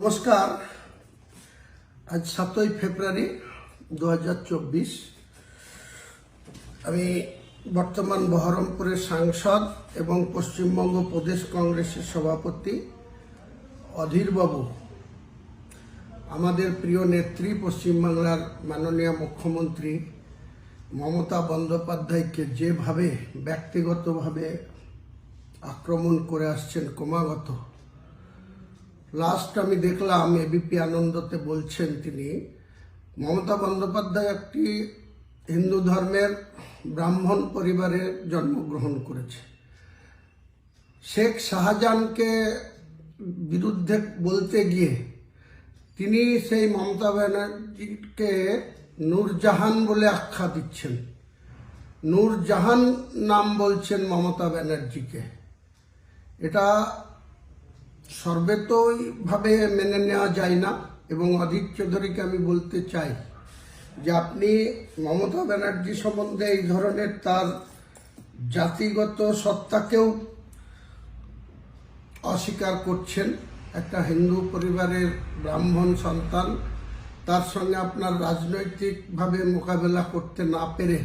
নমস্কার। আজ সাতই ফেব্রুয়ারি দু হাজার চব্বিশ। আমি বর্তমান বহরমপুরের সাংসদ এবং পশ্চিমবঙ্গ প্রদেশ কংগ্রেসের সভাপতি অধীরবাবু আমাদের প্রিয় নেত্রী, পশ্চিমবাংলার মাননীয় মুখ্যমন্ত্রী মমতা বন্দ্যোপাধ্যায়কে যেভাবে ব্যক্তিগতভাবে আক্রমণ করে আসছেন ক্রমাগত লাস্ট আমি দেখলাম এবিপি আনন্দতে বলছেন তিনি। মমতা বন্দ্যোপাধ্যায় একটি হিন্দু ধর্মের ব্রাহ্মণ পরিবারে জন্মগ্রহণ করেছে। শেখ শাহজাহানকে বিরুদ্ধে বলতে গিয়ে তিনি সেই মমতা ব্যানার্জিকে নূরজাহান বলে আখ্যা দিচ্ছেন। নূরজাহান নাম বলছেন মমতা ব্যানার্জিকে। এটা সর্বেতভাবে মেনে নেওয়া যায় না, এবং অধীর চৌধুরীকে আমি বলতে চাই যে আপনি মমতা ব্যানার্জি সম্বন্ধে এই ধরনের তার জাতিগত সত্তাকেও অস্বীকার করছেন একটা হিন্দু পরিবারের ব্রাহ্মণ সন্তান। তার সঙ্গে আপনার রাজনৈতিকভাবে মোকাবেলা করতে না পেরে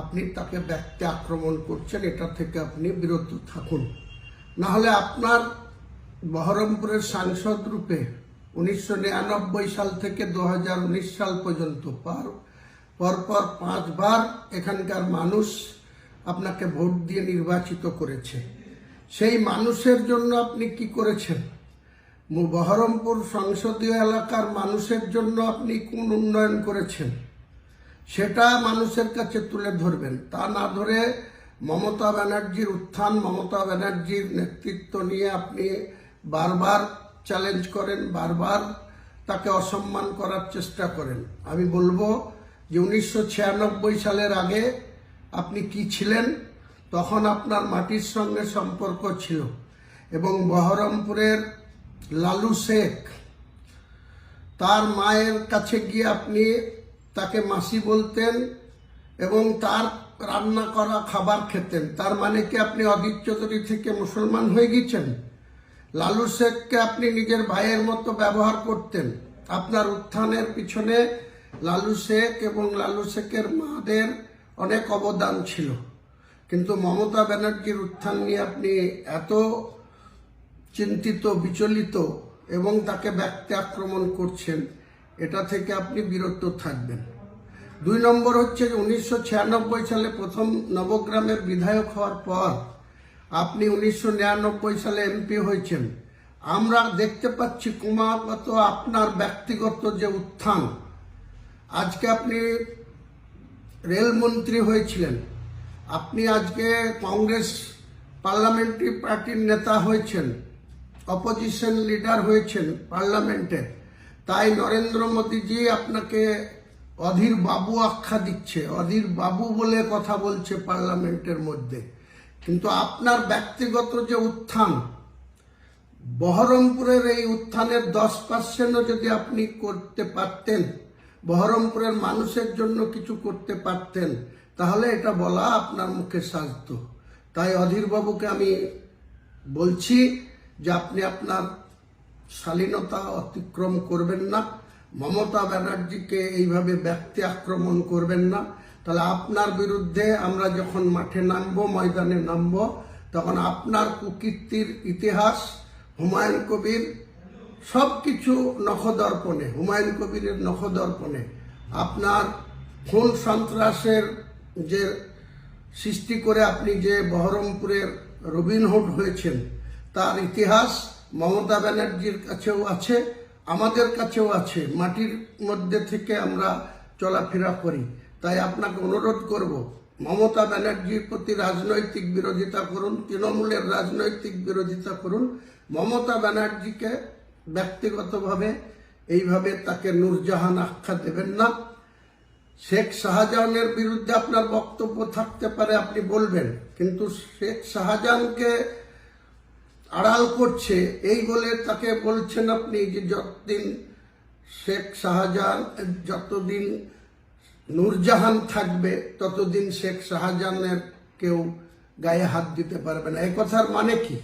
আপনি তাকে ব্যক্তি আক্রমণ করছেন, এটা থেকে আপনি বিরত থাকুন। না হলে আপনার বহরমপুরের সাংসদ রূপে উনিশশো নিরানব্বই সাল থেকে দু হাজার উনিশ সাল পর্যন্ত পর পরপর পাঁচবার এখানকার মানুষ আপনাকে ভোট দিয়ে নির্বাচিত করেছে। সেই মানুষের জন্য আপনি কি করেছেন? বহরমপুর সংসদীয় এলাকার মানুষের জন্য আপনি কোন উন্নয়ন করেছেন? সেটা মানুষের কাছে তুলে ধরবেন। তা না ধরে মমতা ব্যানার্জির উত্থান, মমতা ব্যানার্জির নেতৃত্ব নিয়ে আপনি বারবার চ্যালেঞ্জ করেন, বারবার তাকে অসম্মান করার চেষ্টা করেন। আমি বলব যে উনিশশো ছিয়ানব্বই সালের আগে আপনি কি ছিলেন? তখন আপনার মাটির সঙ্গে সম্পর্ক ছিল এবং বহরমপুরের লালু শেখ, তার মায়ের কাছে গিয়ে আপনি তাকে মাসি বলতেন এবং তার রান্না করা খাবার খেতেন। তার মানে কি আপনি অদিত চৌধুরী থেকে মুসলমান হয়ে গেছেন লালু শেখকে আপনি নিজের ভাইয়ের মতো ব্যবহার করতেন। আপনার উত্থানের পিছনে লালু শেখ এবং লালু শেখের মাদের অনেক অবদান ছিল। কিন্তু মমতা ব্যানার্জির উত্থান নিয়ে আপনি এত চিন্তিত, বিচলিত এবং তাকে ব্যক্তি আক্রমণ করছেন, এটা থেকে আপনি বিরত থাকবেন। দুই নম্বর হচ্ছে উনিশশো সালে প্রথম নবগ্রামের বিধায়ক হওয়ার পর আপনি উনিশশো নিরানব্বই সালে এমপি হয়েছেন। আমরা দেখতে পাচ্ছি ক্রমাগত আপনার ব্যক্তিগত যে উত্থান। আজকে আপনি রেলমন্ত্রী হয়েছিলেন। আপনি আজকে কংগ্রেস পার্লামেন্টারি পার্টির নেতা হয়েছেন। অপোজিশন লিডার হয়েছেন পার্লামেন্টে। তাই নরেন্দ্র মোদীজি আপনাকে অধীর বাবু আখ্যা দিচ্ছে। অধীর বাবু বলে কথা বলছে পার্লামেন্টের মধ্যে। কিন্তু আপনার ব্যক্তিগত যে উত্থান, বহরমপুরের এই উত্থানের দশ পার্সেন্টও যদি আপনি করতে পারতেন, বহরমপুরের মানুষের জন্য কিছু করতে পারতেন, তাহলে এটা বলা আপনার মুখে সাজত। তাই অধীরবাবুকে আমি বলছি যে আপনি আপনার শালীনতা অতিক্রম করবেন না, মমতা ব্যানার্জিকে এইভাবে ব্যক্তি আক্রমণ করবেন না। তাহলে আপনার বিরুদ্ধে আমরা যখন মাঠে নামবো, ময়দানে নামবো, তখন আপনার কুকীর্তির ইতিহাস, হুমায়ুন কবির সব কিছু নখদর্পণে, হুমায়ুন কবিরের নখদর্পণে, আপনার খুন সন্ত্রাসের যে সৃষ্টি করে আপনি যে বহরমপুরের রবিনহুড হয়েছেন, তার ইতিহাস মমতা ব্যানার্জির কাছেও আছে, আমাদের কাছেও আছে। মাটির মধ্যে থেকে আমরা চলাফেরা করি। তাই আপনাকে অনুরোধ করব, মমতা ব্যানার্জির প্রতি রাজনৈতিক বিরোধিতা করুন, তৃণমূলের রাজনৈতিক বিরোধিতা করুন। মমতা ব্যানার্জিকে ব্যক্তিগতভাবে এইভাবে তাকে নূরজাহান আখ্যা দেবেন না। শেখ শাহজাহানের বিরুদ্ধে আপনার বক্তব্য থাকতে পারে, আপনি বলবেন। কিন্তু শেখ শাহজাহানকে আড়াল করছে, এই বলে তাকে বলছেন আপনি যে যতদিন শেখ শাহজাহান, যতদিন নূরজাহান থাকবে, ততদিন শেখ শাহজাহানের কেউ গায়ে হাত দিতে পারবে না। এই কথার মানে কি?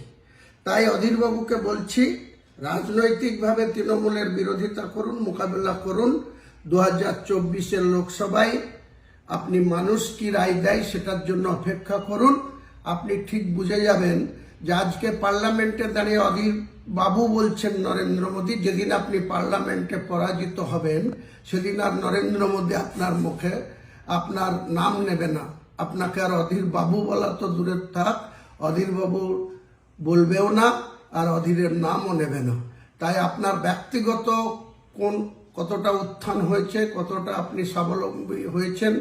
তাই অধীরবাবুকে বলছি, রাজনৈতিকভাবে তৃণমূলের বিরোধিতা করুন, মোকাবেলা করুন। দু হাজার চব্বিশের লোকসভায় আপনি মানুষ কি রায় দেয় সেটার জন্য অপেক্ষা করুন। আপনি ঠিক বুঝে যাবেন যে আজকে পার্লামেন্টে দাঁড়িয়ে অধীর বাবু বলছেন নরেন্দ্র মোদী, যেদিন আপনি পার্লামেন্টে পরাজিত হবেন, সেদিন আর নরেন্দ্র মোদী আপনার মুখে আপনার নাম নেবে না। আপনাকে আর অধীর বাবু বলা তো দূরের থাক, অধীর বাবু বলবেও না আর অধীরের নামও নেবে না। তাই আপনার ব্যক্তিগত কোন কতটা উত্থান হয়েছে, কতটা আপনি স্বাবলম্বী হয়েছেন,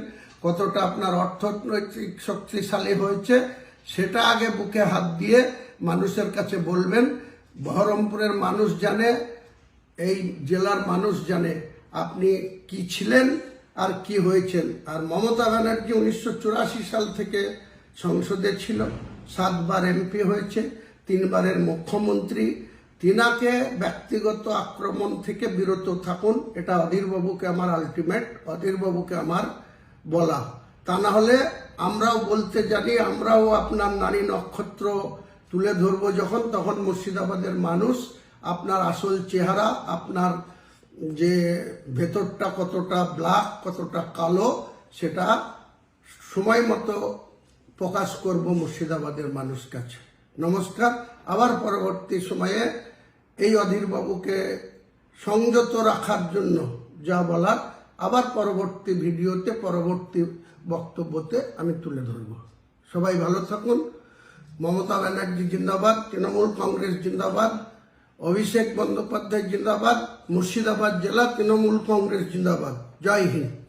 কতটা আপনার অর্থনৈতিক শক্তিশালী হয়েছে সেটা আগে বুকে হাত দিয়ে মানুষের কাছে বলবেন। বহরমপুরের মানুষ জানে, এই জেলার মানুষ জানে আপনি কি ছিলেন আর কি হয়েছেন। আর মমতা ব্যানার্জি উনিশশো চুরাশি সাল থেকে সংসদে ছিল, সাতবার এমপি হয়েছে, তিনবারের মুখ্যমন্ত্রী। তিনাকে ব্যক্তিগত আক্রমণ থেকে বিরত থাকুন, এটা অধীরবাবুকে আমার আলটিমেট অধীরবাবুকে আমার বলা। তা না হলে আমরাও বলতে জানি, আমরাও আপনার নারী নক্ষত্র তুলে ধরবো যখন, তখন মুর্শিদাবাদের মানুষ আপনার আসল চেহারা, আপনার যে ভেতরটা কতটা ব্ল্যাক কতটা কালো, সেটা সময় মতো প্রকাশ করব মুর্শিদাবাদের মানুষ কাছে। নমস্কার। আবার পরবর্তী সময়ে এই অধীরবাবুকে সংযত রাখার জন্য যা বলার আবার পরবর্তী ভিডিওতে, পরবর্তী বক্তব্যতে আমি তুলে ধরব। সবাই ভালো থাকুন। মমতা ব্যানার্জি জিন্দাবাদ, তৃণমূল কংগ্রেস জিন্দাবাদ, অভিষেক বন্দ্যোপাধ্যায় জিন্দাবাদ, মুর্শিদাবাদ জেলা তৃণমূল কংগ্রেস জিন্দাবাদ। জয় হিন্দ।